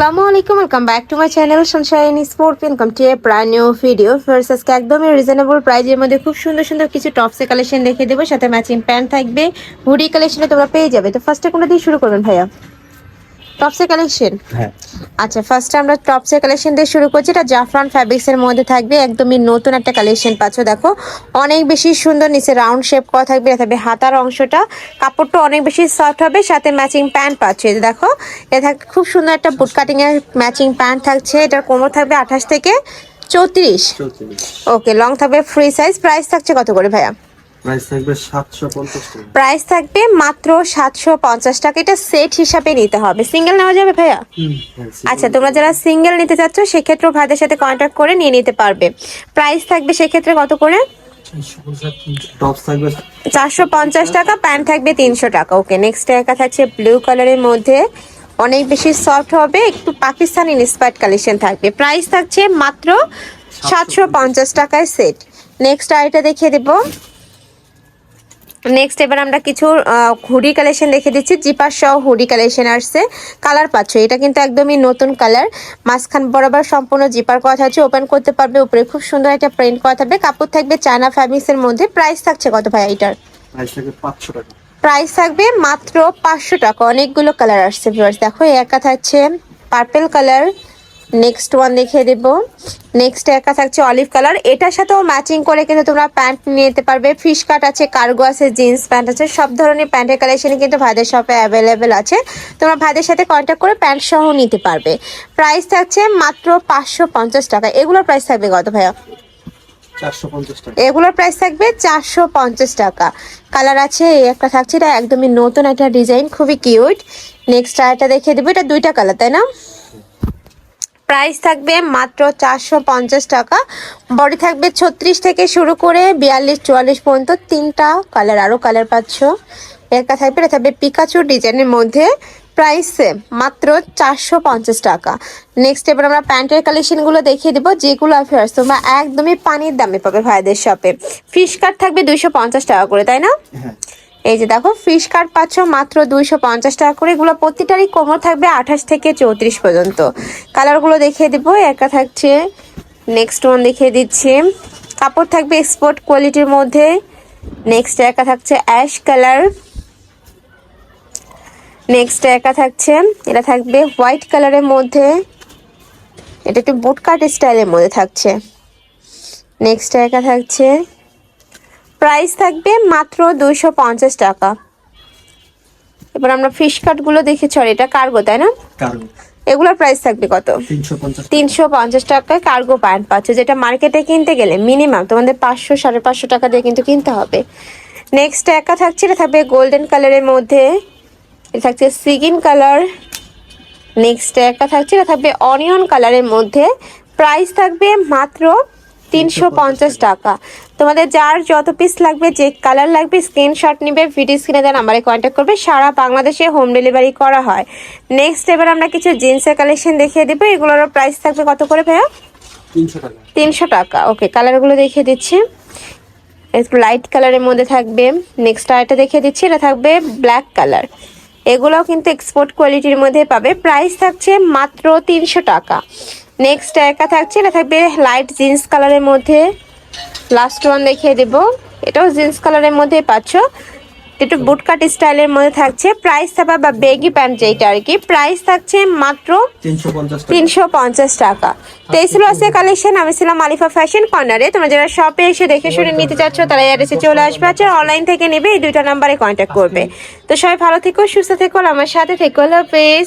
আসসালামু আলাইকুম welcome back to my channel sunshine sport welcome to a প্রায় new video first আজকে একদমই রিজনেবল প্রাইজের মধ্যে খুব সুন্দর সুন্দর কিছু টপসের কালেকশন দেখে দেবো, সাথে ম্যাচিং প্যান্ট থাকবে হুডি কালেকশনে তোমরা পেয়ে যাবে। তো ফার্স্টে কোনো দিয়ে শুরু করবেন ভাইয়া? টপসের কালেকশন হ্যাঁ। আচ্ছা ফার্স্টে আমরা টপসের কালেকশন দিয়ে শুরু করছি। এটা জাফরান ফ্যাব্রিক্সের মধ্যে থাকবে। একদমই নতুন একটা কালেকশন পাচ্ছ দেখো। অনেক বেশি সুন্দর নিচে রাউন্ড শেপ করা থাকবে। এটা থাকবে হাতার অংশটা। কাপড়টা অনেক বেশি সফট হবে সাথে ম্যাচিং প্যান্ট পাচ্ছ। যে দেখো এটা থাকবে খুব সুন্দর একটা বুট কাটিং এর ম্যাচিং প্যান্ট থাকছে। এটার কোমর থাকবে আঠাশ থেকে চৌত্রিশ। ওকে লং থাকবে ফ্রি সাইজ প্রাইস থাকছে কত করে ভাইয়া? প্রাইস থাকবে সাতশো পঞ্চাশ টাকা। প্রাইস থাকবে মাত্র সাতশো পঞ্চাশ টাকা। এটা সেট হিসাবে নিতে হবে। সিঙ্গেল নেওয়া যাবে ভাইয়া? আচ্ছা তোমরা যারা সিঙ্গেল নিতে চাচ্ছ সেক্ষেত্রে ভাইদের সাথে কন্ট্যাক্ট করে নিয়ে নিতে পারবে। প্রাইস থাকবে সেক্ষেত্রে কত করে? চারশো পঞ্চাশ টাকা প্যান্ট থাকবে তিনশো টাকা। ওকে নেক্সট একা থাকছে ব্লু কালারের মধ্যে। অনেক বেশি সফট হবে একটু পাকিস্তানি ইন্সপায়ার্ড কালেকশন থাকবে। প্রাইস থাকছে মাত্র সাতশো পঞ্চাশ টাকায় সেট নেক্সট আইটা দেখিয়ে দেবো। নেক্সট এবার আমরা কিছু হুডি কালেকশন দেখে দিচ্ছি। জিপার সহ হুডি কালেকশন আসছে। কালার পাচ্ছ এটা কিন্তু একদমই নতুন কালার মাঝখান বরাবর সম্পূর্ণ জিপার করা থাকছে। ওপেন করতে পারবে উপরে খুব সুন্দর একটা প্রিন্ট করা থাকবে। কাপড় থাকবে চায়না ফ্যাব্রিক্সের মধ্যে। প্রাইস থাকছে কত ভাই এটার? প্রাইস থাকবে পাঁচশো টাকা। প্রাইস থাকবে মাত্র পাঁচশো টাকা। অনেকগুলো কালার আসছে ভিউয়ার্স দেখো একা থাকছে পার্পেল কালার নেক্সট ওয়ান দেখিয়ে দেব। নেক্সট একা থাকছে অলিভ কালার এটার সাথেও ম্যাচিং করে কিন্তু তোমরা প্যান্ট নিয়ে নিতে পারবে। ফিশ কাট আছে কার্গো আছে জিন্স প্যান্ট আছে সব ধরনের প্যান্টের কালেকশনই কিন্তু ভাইদের শপে অ্যাভেলেবেল আছে। তোমরা ভাইদের সাথে কন্ট্যাক্ট করে প্যান্ট সহ নিতে পারবে। প্রাইস থাকছে মাত্র পাঁচশো পঞ্চাশ টাকা। এগুলোর প্রাইস থাকবে কত ভাইয়া? চারশো পঞ্চাশ টাকা। এগুলোর প্রাইস থাকবে চারশো পঞ্চাশ টাকা। কালার আছে এই একটা থাকছে এটা একদমই নতুন একটা ডিজাইন খুবই কিউট নেক্সট আরেকটা দেখিয়ে দেবো এটা দুইটা কালার তাই না? প্রাইস থাকবে মাত্র চারশো পঞ্চাশ টাকা। বডি থাকবে ছত্রিশ থেকে শুরু করে বিয়াল্লিশ, চুয়াল্লিশ পর্যন্ত তিনটা কালার, আরও কালার পাচ্ছ। একটা থাকবে, এটা থাকবে পিকাচুর ডিজাইনের মধ্যে। প্রাইস মাত্র চারশো পঞ্চাশ টাকা। নেক্সট এবার আমরা প্যান্টের কালেকশনগুলো দেখিয়ে দেবো, যেগুলো অফার্স তোমরা একদমই পানির দামে পাবে ভাইদের শপে ফিশ কাট থাকবে দুইশো পঞ্চাশ টাকা করে, তাই না? হ্যাঁ। এই যে দেখো ফিশ কাট পাচ্ছ মাত্র দুইশো পঞ্চাশ টাকা করে। এগুলো প্রতিটারই কোমর থাকবে আঠাশ থেকে চৌত্রিশ পর্যন্ত। কালারগুলো দেখিয়ে দেবো, একা থাকছে। নেক্সট ওয়ান দেখিয়ে দিচ্ছি। কাপড় থাকবে এক্সপোর্ট কোয়ালিটির মধ্যে। নেক্সট একা থাকছে অ্যাশ কালার নেক্সট একা থাকছে, এটা থাকবে হোয়াইট কালারের মধ্যে। এটা একটু বুট কাট স্টাইলের মধ্যে থাকছে। নেক্সট একা থাকছে। প্রাইস থাকবে মাত্র দুইশো পঞ্চাশ টাকা। এবার আমরা ফিশ কাটগুলো দেখেছি আর এটা কার্গো তাই না? এগুলোর প্রাইস থাকবে কত? তিনশো পঞ্চাশ টাকায় কার্গো প্যান্ট পাচ্ছ যেটা মার্কেটে কিনতে গেলে মিনিমাম তোমাদের পাঁচশো সাড়ে পাঁচশো টাকা দিয়ে কিন্তু কিনতে হবে। নেক্সট একা থাকছে এটা থাকবে গোল্ডেন কালারের মধ্যে। এটা থাকছে সিগিন কালার। নেক্সট একা থাকছে এটা থাকবে অনিয়ন কালারের মধ্যে। প্রাইস থাকবে মাত্র তিনশো পঞ্চাশ টাকা। তোমাদের যার যত পিস লাগবে যে কালার লাগবে স্ক্রিনশট নিবে ভিডিও স্ক্রিনে দেন আমারে কন্ট্যাক্ট করবে। সারা বাংলাদেশে হোম ডেলিভারি করা হয়। নেক্সট এবার আমরা কিছু জিন্সের কালেকশন দেখিয়ে দেবো। এগুলোরও প্রাইস থাকবে কত করে ভাইয়া? তিনশো টাকা। ওকে কালারগুলো দেখিয়ে দিচ্ছি। একটু লাইট কালারের মধ্যে থাকবে। নেক্সট আরেকটা দেখিয়ে দিচ্ছি। এটা থাকবে ব্ল্যাক কালার এগুলোও কিন্তু এক্সপোর্ট কোয়ালিটির মধ্যে পাবে। প্রাইস থাকছে মাত্র তিনশো টাকা। নেক্সট একা থাকছে এটা থাকবে লাইট জিন্স কালারের মধ্যে। লাস্ট ওয়ান দেখিয়ে দেব। এটাও জিন্স কালারের মধ্যে পাচ্ছ। একটু বুটকাট স্টাইলের মধ্যে থাকছে। প্রাইস থাকা বা বেগি প্যান্ট যেটা আর কি প্রাইস থাকছে মাত্র তিনশো পঞ্চাশ টাকা। তো এই ছিল আজকে কালেকশন আমি ছিলাম আলিফা ফ্যাশন কর্নারে তোমরা যারা শপে এসে দেখে শুনে নিতে চাচ্ছ তারা অ্যাড্রেসে চলে আসবে। আছে অনলাইন থেকে নেবে এই দুইটা নাম্বারে কন্ট্যাক্ট করবে। তো সবাই ভালো থেকো সুস্থ থেকো আমার সাথে থেকো। পেজ